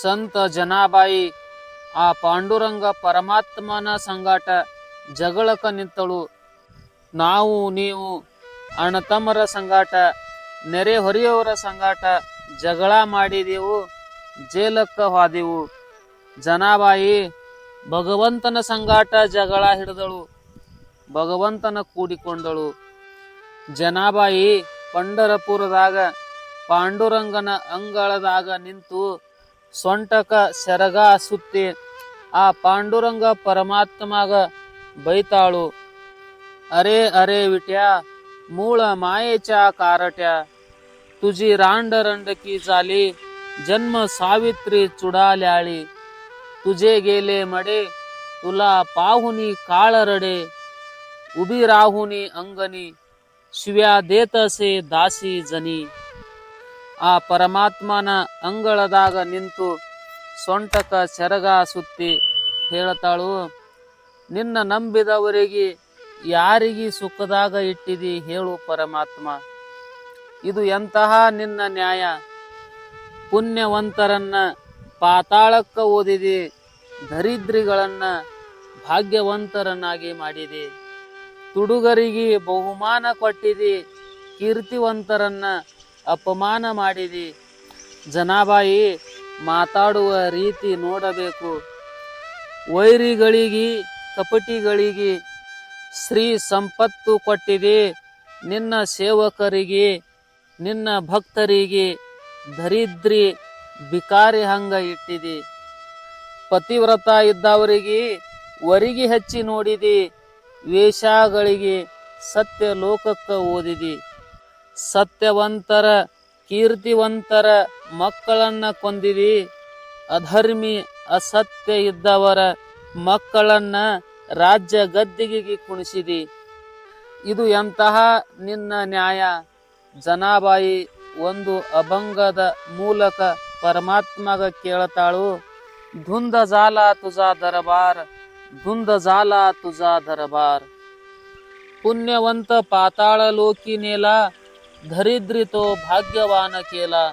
ಸಂತ ಜನಾಬಾಯಿ, ಆ ಪಾಂಡುರಂಗ ಪರಮಾತ್ಮನ ಸಂಗಾಟ ಜಗಳಕ ನಿಂತಳು. ನಾವು, ನೀವು ಅಣ್ಣತಮ್ಮರ ಸಂಗಾಟ, ನೆರೆ ಹೊರೆಯವರ ಸಂಗಾಟ, ಜಗಳ ಮಾಡಿದೆವು, ಜೇಲಕ್ಕ ಹೋದೆವು. ಜನಾಬಾಯಿ, ಭಗವಂತನ ಸಂಗಾಟ ಜಗಳ ಹಿಡಿದಳು, ಭಗವಂತನ ಕೂಡಿಕೊಂಡಳು. ಜನಾಬಾಯಿ, ಪಂಡರಪುರದಾಗ, ಪಾಂಡುರಂಗನ ಅಂಗಳದಾಗ ನಿಂತು ಸೊಂಟಕ ಸೆರಗ ಸುತ್ತಿ ಆ ಪಾಂಡುರಂಗ ಪರಮಾತ್ಮಗ ಬೈತಾಳು ಅರೆ ಅರೆ विट्या मूळ मायेच्या कारट्या तुझी रांड रंडकी झाली जन्म सावित्री चुडाल्याळी तुझे गेले मडे तुला पाहुनी काळ रडे उभी राहुनी अंगणी शिव्या देत असे दासी जनी ಆ ಪರಮಾತ್ಮನ ಅಂಗಳದಾಗ ನಿಂತು ಸೊಂಟಕ ಸೆರಗ ಸುತ್ತಿ ಹೇಳತಾಳು, ನಿನ್ನ ನಂಬಿದವರಿಗೆ ಯಾರಿಗೆ ಸುಖದಾಗ ಇಟ್ಟಿದಿ ಹೇಳು ಪರಮಾತ್ಮ. ಇದು ಎಂತಹ ನಿನ್ನ ನ್ಯಾಯ. ಪುಣ್ಯವಂತರನ್ನ ಪಾತಾಳಕ್ಕ ಓದಿದೆ, ದರಿದ್ರಿಗಳನ್ನ ಭಾಗ್ಯವಂತರನ್ನಾಗಿ ಮಾಡಿದೆ. ತುಡುಗರಿಗೆ ಬಹುಮಾನ ಕೊಟ್ಟಿದೆ, ಕೀರ್ತಿವಂತರನ್ನ ಅಪಮಾನ ಮಾಡಿದಿ. ಜನಾಬಾಯಿ, ಮಾತಾಡುವ ರೀತಿ ನೋಡಬೇಕು. ವೈರಿಗಳಿಗೆ, ಕಪಟಿಗಳಿಗೆ ಶ್ರೀ ಸಂಪತ್ತು ಕೊಟ್ಟಿದೆ. ನಿನ್ನ ಸೇವಕರಿಗೆ, ನಿನ್ನ ಭಕ್ತರಿಗೆ ದರಿದ್ರಿ ಬಿಕಾರಿ ಹಂಗ ಇಟ್ಟಿದೆ. ಪತಿವ್ರತ ಇದ್ದವರಿಗೆ ವರಿಗೆ ಹಚ್ಚಿ ನೋಡಿದೆ. ವೇಷಗಳಿಗೆ ಸತ್ಯ ಲೋಕಕ್ಕೆ ಓದಿದೆ. ಸತ್ಯವಂತರ, ಕೀರ್ತಿವಂತರ ಮಕ್ಕಳನ್ನ ಕೊಂದಿರಿ ಅಧರ್ಮಿ, ಅಸತ್ಯ ಇದ್ದವರ ಮಕ್ಕಳನ್ನ ರಾಜ್ಯ ಗದ್ದಿಗೆಗೆ ಕುಣಿಸಿದಿ. ಇದು ಎಂತಹ ನಿನ್ನ ನ್ಯಾಯ? ಜನಾಬಾಯಿ ಒಂದು ಅಭಂಗದ ಮೂಲಕ ಪರಮಾತ್ಮಗ ಕೇಳತಾಳು. ಧುಂದ ಜಾಲ ತುಜಾ ದರಬಾರ್ ಧುಂದ ಜಾಲ ತುಜಾ ದರಬಾರ್. ಪುಣ್ಯವಂತ ಪಾತಾಳ ಲೋಕಿ धरिद्री तो भाग्यवान केला.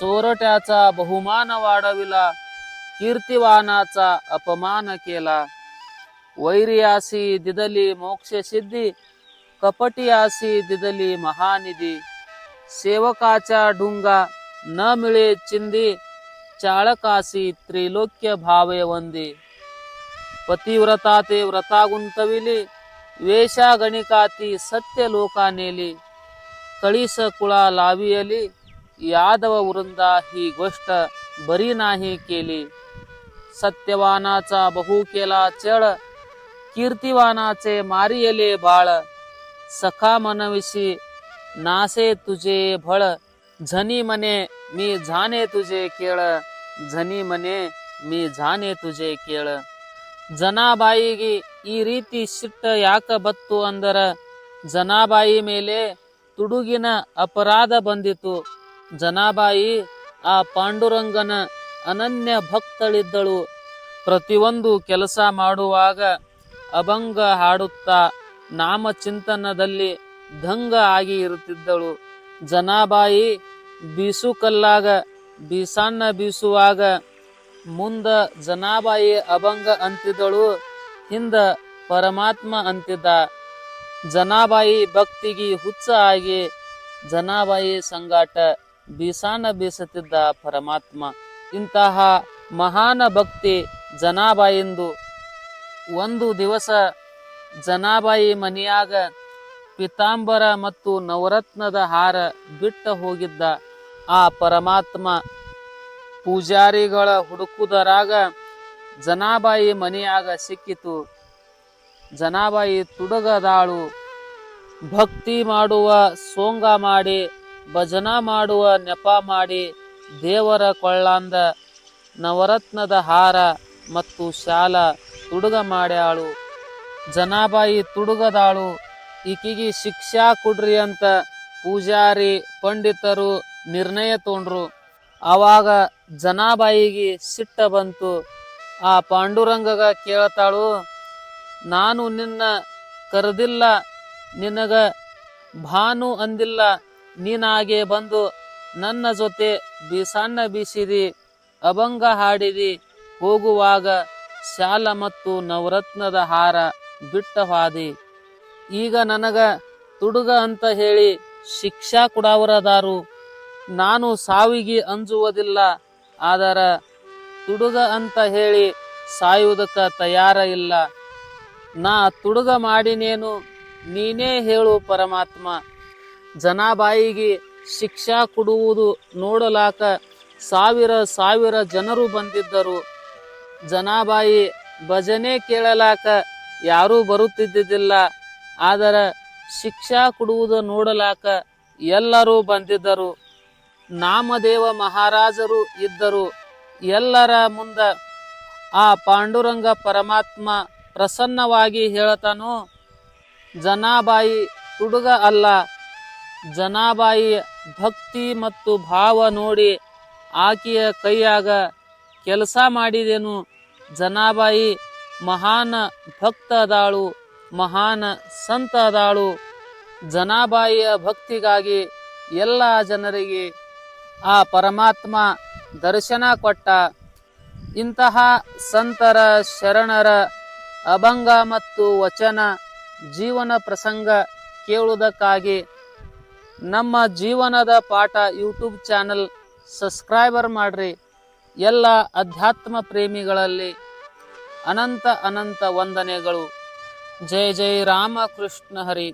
चोरट्याचा बहुमान वाढविला. कीर्तिवानाचा अपमान केला. वैर्यासी दिदली मोक्ष सिद्धी कपटियासी दिदली महानिधी. सेवकाच्या ढुंगा न मिळे चिंदी चाळकासी त्रिलोक्य भावे वंदी. पतिव्रता ते व्रता गुंतविली वेशा ती सत्य लोका नेली कळीस कुळा लावियली यादव वृंदा ही गोष्ट बरी नाही केली सत्यवानाचा बहु केला चळ कीर्तिवानाचे मारियले बाळ सखा मनविशी नासे तुझे भळ झनी मने मी झाने तुझे केळ झनी मने मी झाने तुझे ಕೇಳ ಜನಾಬಾಯಿಗೆ ಈ ರೀತಿ ಸಿಟ್ಟ ಯಾಕ ಬತ್ತು ಅಂದರ ಜನಾಬಾಯಿ ಮೇಲೆ ತುಡುಗಿನ ಅಪರಾಧ ಬಂದಿತು. ಜನಾಬಾಯಿ ಆ ಪಾಂಡುರಂಗನ ಅನನ್ಯ ಭಕ್ತಳಿದ್ದಳು. ಪ್ರತಿಯೊಂದು ಕೆಲಸ ಮಾಡುವಾಗ ಅಭಂಗ ಹಾಡುತ್ತಾ ನಾಮಚಿಂತನದಲ್ಲಿ ದಂಗ ಆಗಿ ಇರುತ್ತಿದ್ದಳು. ಜನಾಬಾಯಿ ಬೀಸುಕಲ್ಲಾಗ ಬೀಸಣ್ಣ ಬೀಸುವಾಗ ಮುಂದ ಜನಾಬಾಯಿ ಅಭಂಗ ಅಂತಿದ್ದಳು, ಹಿಂದ ಪರಮಾತ್ಮ ಅಂತಿದ್ದ. ಜನಾಬಾಯಿ ಭಕ್ತಿಗೆ ಹುಚ್ಚ ಆಗಿ ಜನಾಬಾಯಿ ಸಂಗಾಟ ಬೀಸಾನ ಬೀಸುತ್ತಿದ್ದ ಪರಮಾತ್ಮ. ಇಂತಹ ಮಹಾನ ಭಕ್ತಿ ಜನಾಬಾಯಿಂದು ಒಂದು ದಿವಸ ಜನಾಬಾಯಿ ಮನೆಯಾಗ ಪಿತಾಂಬರ ಮತ್ತು ನವರತ್ನದ ಹಾರ ಬಿಟ್ಟ ಹೋಗಿದ್ದ ಆ ಪರಮಾತ್ಮ ಪೂಜಾರಿಗಳ ಹುಡುಕುದರಾಗ ಜನಾಬಾಯಿ ಮನೆಯಾಗ ಸಿಕ್ಕಿತು. ಜನಾಬಾಯಿ ತುಡಗದಾಳು. ಭಕ್ತಿ ಮಾಡುವ ಸೋಂಗ ಮಾಡಿ, ಭಜನ ಮಾಡುವ ನೆಪ ಮಾಡಿ, ದೇವರ ಕೊಳ್ಳಾಂದ ನವರತ್ನದ ಹಾರ ಮತ್ತು ಶಾಲ ತುಡುಗ ಮಾಡ್ಯಾಳು. ಜನಾಬಾಯಿ ತುಡುಗದಾಳು, ಈಕಿಗೆ ಶಿಕ್ಷಾ ಕೊಡ್ರಿ ಅಂತ ಪೂಜಾರಿ, ಪಂಡಿತರು ನಿರ್ಣಯ ತೊಂಡ್ರು. ಆವಾಗ ಜನಾಬಾಯಿಗೆ ಸಿಟ್ಟ ಬಂತು. ಆ ಪಾಂಡುರಂಗಗ ಕೇಳ್ತಾಳು ನಾನು ನಿನ್ನ ಕರೆದಿಲ್ಲ, ನಿನಗ ಭಾನು ಅಂದಿಲ್ಲ. ನೀನಾಗೆ ಬಂದು ನನ್ನ ಜೊತೆ ಬೀಸಣ್ಣ ಬೀಸಿದಿ ಅಭಂಗ ಹಾಡಿದಿ ಹೋಗುವಾಗ ಶಾಲ ಮತ್ತು ನವರತ್ನದ ಹಾರ ಬಿಟ್ಟ ಹಾದಿ. ಈಗ ನನಗ ತುಡುಗ ಅಂತ ಹೇಳಿ ಶಿಕ್ಷಾ ಕೊಡವರದಾರು. ನಾನು ಸಾವಿಗೆ ಅಂಜುವುದಿಲ್ಲ, ಆದರ ತುಡುಗ ಅಂತ ಹೇಳಿ ಸಾಯುವುದಕ್ಕೆ ತಯಾರ ಇಲ್ಲ. ನಾ ತುಡುಗ ಮಾಡಿನೇನು ನೀನೇ ಹೇಳು ಪರಮಾತ್ಮ. ಜನಾಬಾಯಿಗೆ ಶಿಕ್ಷಾ ಕೊಡುವುದು ನೋಡಲಾಕ ಸಾವಿರ ಸಾವಿರ ಜನರು ಬಂದಿದ್ದರು. ಜನಾಬಾಯಿ ಭಜನೆ ಕೇಳಲಾಕ ಯಾರೂ ಬರುತ್ತಿದ್ದಿದ್ದಿಲ್ಲ. ಆದರೆ ಶಿಕ್ಷಾ ಕೊಡುವುದು ನೋಡಲಾಕ ಎಲ್ಲರೂ ಬಂದಿದ್ದರು. ನಾಮದೇವ ಮಹಾರಾಜರು ಇದ್ದರು. ಎಲ್ಲರ ಮುಂದ ಆ ಪಾಂಡುರಂಗ ಪರಮಾತ್ಮ ಪ್ರಸನ್ನವಾಗಿ ಹೇಳತಾನೋ, ಜನಾಬಾಯಿ ಹುಡುಗ ಅಲ್ಲ. ಜನಾಬಾಯಿ ಭಕ್ತಿ ಮತ್ತು ಭಾವ ನೋಡಿ ಆಕೆಯ ಕೈಯಾಗ ಕೆಲಸ ಮಾಡಿದೆನು. ಜನಾಬಾಯಿ ಮಹಾನ್ ಭಕ್ತ ಅದಾಳು ಮಹಾನ್ ಸಂತ ಅದಾಳು ಜನಾಬಾಯಿಯ ಭಕ್ತಿಗಾಗಿ ಎಲ್ಲ ಜನರಿಗೆ ಆ ಪರಮಾತ್ಮ ದರ್ಶನ ಕೊಟ್ಟ ಇಂತಹ ಸಂತರ ಶರಣರ ಅಭಂಗ ಮತ್ತು ವಚನ ಜೀವನ ಪ್ರಸಂಗ ಕೇಳುವುದಕ್ಕಾಗಿ ನಮ್ಮ ಜೀವನದ ಪಾಠ ಯೂಟ್ಯೂಬ್ ಚಾನಲ್ ಸಬ್ಸ್ಕ್ರೈಬರ್ ಮಾಡ್ರಿ. ಎಲ್ಲ ಅಧ್ಯಾತ್ಮ ಪ್ರೇಮಿಗಳಲ್ಲಿ ಅನಂತ ಅನಂತ ವಂದನೆಗಳು. ಜೈ ಜೈ ರಾಮಕೃಷ್ಣ ಹರಿ.